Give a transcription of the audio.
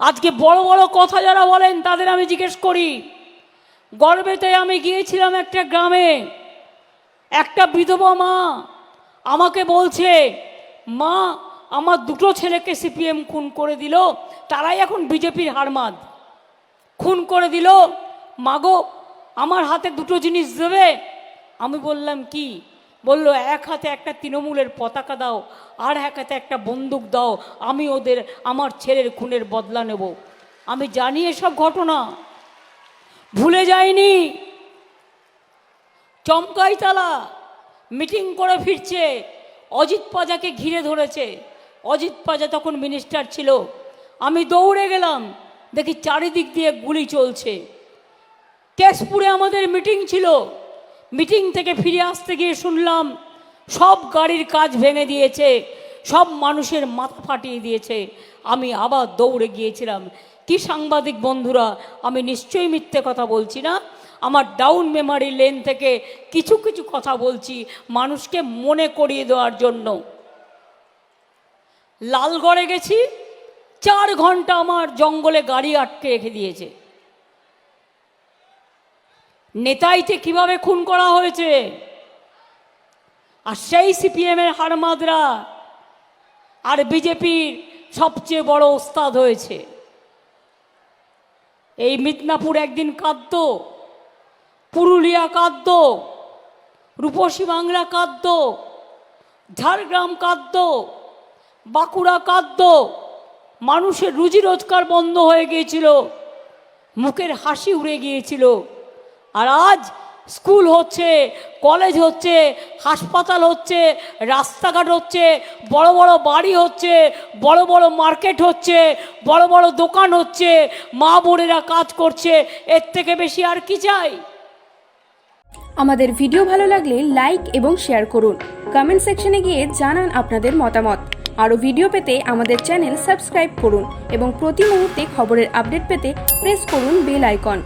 আজকে বড় বড় কথা যারা বলেন, তাদের আমি জিজ্ঞেস করি। গর্বেতে আমি গিয়েছিলাম একটা গ্রামে। একটা বিধবা মা আমাকে বলছে, মা, আমার দুটো ছেলেকে সিপিএম খুন করে দিল, তারাই এখন বিজেপির হারমাদ খুন করে দিল, মাগো, আমার হাতে দুটো জিনিস দেবে। আমি বললাম, কি? বলল, এক হাতে একটা তৃণমূলের পতাকা দাও, আর এক হাতে একটা বন্দুক দাও, আমি ওদের, আমার ছেলের খুনের বদলা নেব। আমি জানি এসব ঘটনা। ভুলে যাইনি। চমকাইতলা মিটিং করে ফিরছে। অজিত পাজাকে ঘিরে ধরেছে। অজিত পাজা তখন মিনিস্টার ছিল। আমি দৌড়ে গেলাম। দেখি চারিদিক দিয়ে গুলি চলছে। কেশপুরে আমাদের মিটিং ছিল। মিটিং থেকে ফিরে আসতে গিয়ে শুনলাম, সব গাড়ির কাজ ভেঙে দিয়েছে, সব মানুষের মাথা ফাটিয়ে দিয়েছে। আমি আবার দৌড়ে গিয়েছিলাম। কি সাংবাদিক বন্ধুরা, আমি নিশ্চয়ই মিথ্যে কথা বলছি না? আমার ডাউন মেমারি লেন থেকে কিছু কিছু কথা বলছি মানুষকে মনে করিয়ে দেওয়ার জন্য। লালগড়ে গেছি, চার ঘণ্টা আমার জঙ্গলে গাড়ি আটকে রেখে দিয়েছে। নেতাইতে কীভাবে খুন করা হয়েছে? আর সেই সিপিএমের হারমাদরা আর বিজেপির সবচেয়ে বড় ওস্তাদ হয়েছে। এই মিদনাপুর একদিন কাঁদত, পুরুলিয়া কাঁদত, রূপসী বাংলা কাঁদত, ঝাড়গ্রাম কাঁদত, বাঁকুড়া কাঁদত, মানুষের রুজি রোজগার বন্ধ হয়ে গিয়েছিল, মুখের হাসি উড়ে গিয়েছিল। আর আজ স্কুল হচ্ছে, কলেজ হচ্ছে, হাসপাতাল হচ্ছে, রাস্তাঘাট হচ্ছে, বড় বড় বাড়ি হচ্ছে, বড় বড় মার্কেট হচ্ছে, বড় বড় দোকান হচ্ছে, মা বোনেরা কাজ করছে, এর থেকে বেশি আর কি চাই? আমাদের ভিডিও ভালো লাগলে লাইক এবং শেয়ার করুন। কমেন্ট সেকশনে গিয়ে জানান আপনাদের মতামত। আরও ভিডিও পেতে আমাদের চ্যানেল সাবস্ক্রাইব করুন এবং প্রতি মুহূর্তে খবরের আপডেট পেতে প্রেস করুন বেল আইকন।